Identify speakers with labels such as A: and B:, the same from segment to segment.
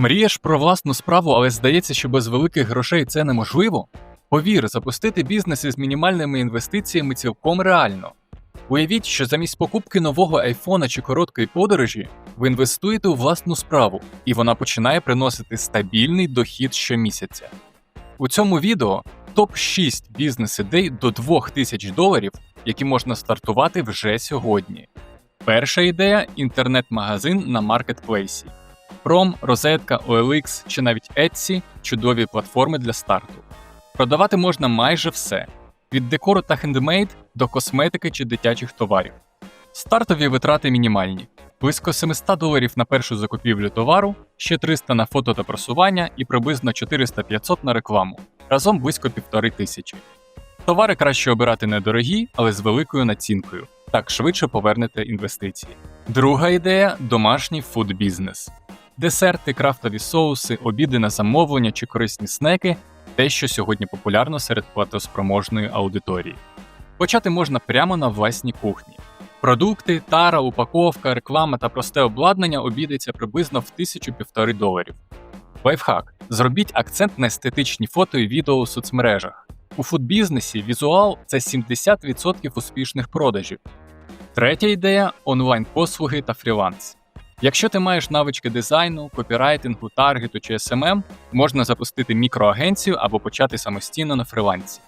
A: Мрієш про власну справу, але здається, що без великих грошей це неможливо? Повір, запустити бізнес із мінімальними інвестиціями цілком реально. Уявіть, що замість покупки нового айфона чи короткої подорожі ви інвестуєте у власну справу, і вона починає приносити стабільний дохід щомісяця. У цьому відео топ 6 бізнес-ідей до 2000 доларів, які можна стартувати вже сьогодні. Перша ідея інтернет-магазин на маркетплейсі. Prom, Розетка, OLX чи навіть Etsy – чудові платформи для старту. Продавати можна майже все від декору та хендмейд до косметики чи дитячих товарів. Стартові витрати мінімальні: близько 700 доларів на першу закупівлю товару, ще 300 на фото та просування і приблизно 400-500 на рекламу, разом близько півтори тисячі. Товари краще обирати недорогі, але з великою націнкою. Так швидше повернете інвестиції. Друга ідея домашній фуд-бізнес. Десерти, крафтові соуси, обіди на замовлення чи корисні снеки те, що сьогодні популярно серед платоспроможної аудиторії. Почати можна прямо на власній кухні. Продукти, тара, упаковка, реклама та просте обладнання обійдеться приблизно в тисячу-півтори доларів. Лайфхак: зробіть акцент на естетичні фото і відео у соцмережах. У фудбізнесі візуал це 70% успішних продажів. Третя ідея онлайн-послуги та фріланс. Якщо ти маєш навички дизайну, копірайтингу, таргету чи SMM, можна запустити мікроагенцію або почати самостійно на фрилансі.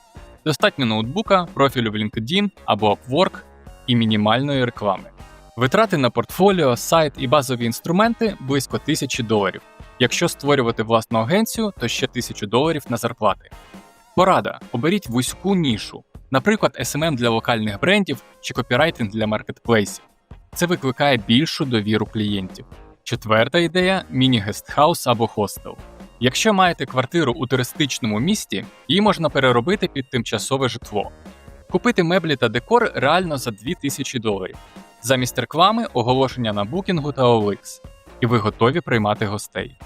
A: Достатньо ноутбука, профілю в LinkedIn або Upwork і мінімальної реклами. Витрати на портфоліо, сайт і базові інструменти близько 1000 доларів. Якщо створювати власну агенцію, то ще 1000 доларів на зарплати. Порада: оберіть вузьку нішу, наприклад, SMM для локальних брендів чи копірайтинг для маркетплейсів. Це викликає більшу довіру клієнтів. Четверта ідея міні-гестхаус або хостел. Якщо маєте квартиру у туристичному місті, її можна переробити під тимчасове житло. Купити меблі та декор реально за 2000 доларів. Замість реклами оголошення на букінгу та OLX. І ви готові приймати гостей.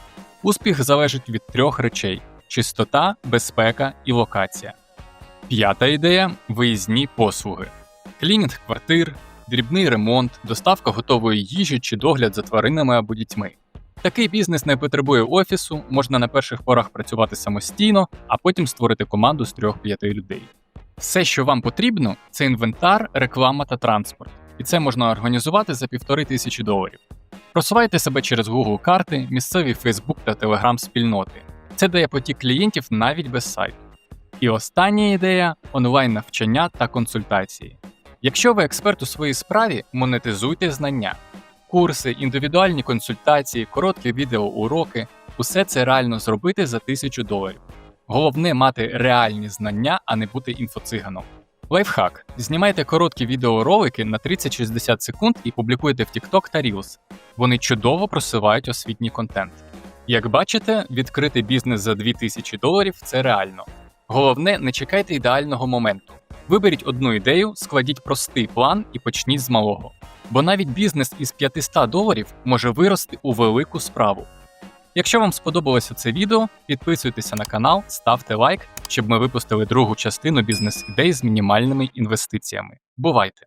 A: Успіх залежить від трьох речей: чистота, безпека і локація. П'ята ідея виїзні послуги. Клінінг квартир, дрібний ремонт, доставка готової їжі чи догляд за тваринами або дітьми. Такий бізнес не потребує офісу, можна на перших порах працювати самостійно, а потім створити команду з 3-5 людей. Все, що вам потрібно, це інвентар, реклама та транспорт, і це можна організувати за півтори тисячі доларів. Просувайте себе через Google карти, місцеві Facebook та Telegram спільноти. Це дає потік клієнтів навіть без сайту. І остання ідея онлайн навчання та консультації. Якщо ви експерт у своїй справі, монетизуйте знання. Курси, індивідуальні консультації, короткі відеоуроки усе це реально зробити за тисячу доларів. Головне мати реальні знання, а не бути інфоциганом. Лайфхак: знімайте короткі відеоролики на 30-60 секунд і публікуйте в TikTok та Reels. Вони чудово просувають освітній контент. Як бачите, відкрити бізнес за 2000 доларів це реально. Головне, не чекайте ідеального моменту. Виберіть одну ідею, складіть простий план і почніть з малого. Бо навіть бізнес із 500 доларів може вирости у велику справу. Якщо вам сподобалося це відео, підписуйтеся на канал, ставте лайк, щоб ми випустили другу частину бізнес-ідей з мінімальними інвестиціями. Бувайте!